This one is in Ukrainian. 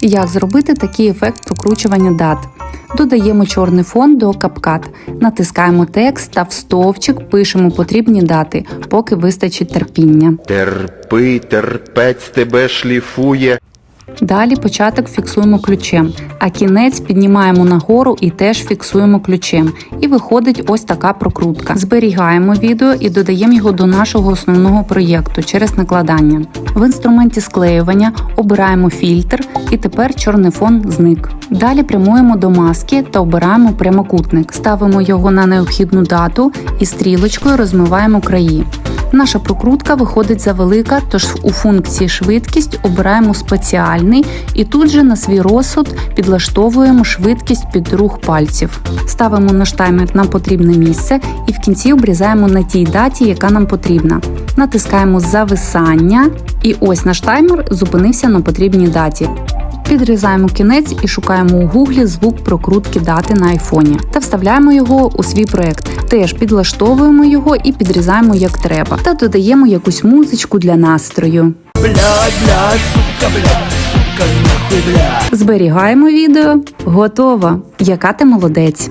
Як зробити такий ефект прокручування дат? Додаємо чорний фон до CapCut, натискаємо текст та в стовпчик пишемо потрібні дати, поки вистачить терпіння. Терпи, терпець тебе шліфує. Далі початок фіксуємо ключем, а кінець піднімаємо нагору і теж фіксуємо ключем. І виходить ось така прокрутка. Зберігаємо відео і додаємо його до нашого основного проєкту через накладання. В інструменті склеювання обираємо фільтр і тепер чорний фон зник. Далі прямуємо до маски та обираємо прямокутник. Ставимо його на необхідну дату і стрілочкою розмиваємо краї. Наша прокрутка виходить завелика, тож у функції швидкість обираємо спеціальний і тут же на свій розсуд підлаштовуємо швидкість під рух пальців. Ставимо наш таймер на потрібне місце і в кінці обрізаємо на тій даті, яка нам потрібна. Натискаємо зависання, і ось наш таймер зупинився на потрібній даті. Підрізаємо кінець і шукаємо у гуглі звук прокрутки дати на айфоні та вставляємо його у свій проект. Теж підлаштовуємо його і підрізаємо як треба, та додаємо якусь музичку для настрою. Бля, бля, сука, бля, сука, нахуй, бля. Зберігаємо відео. Готово! Яка ти молодець!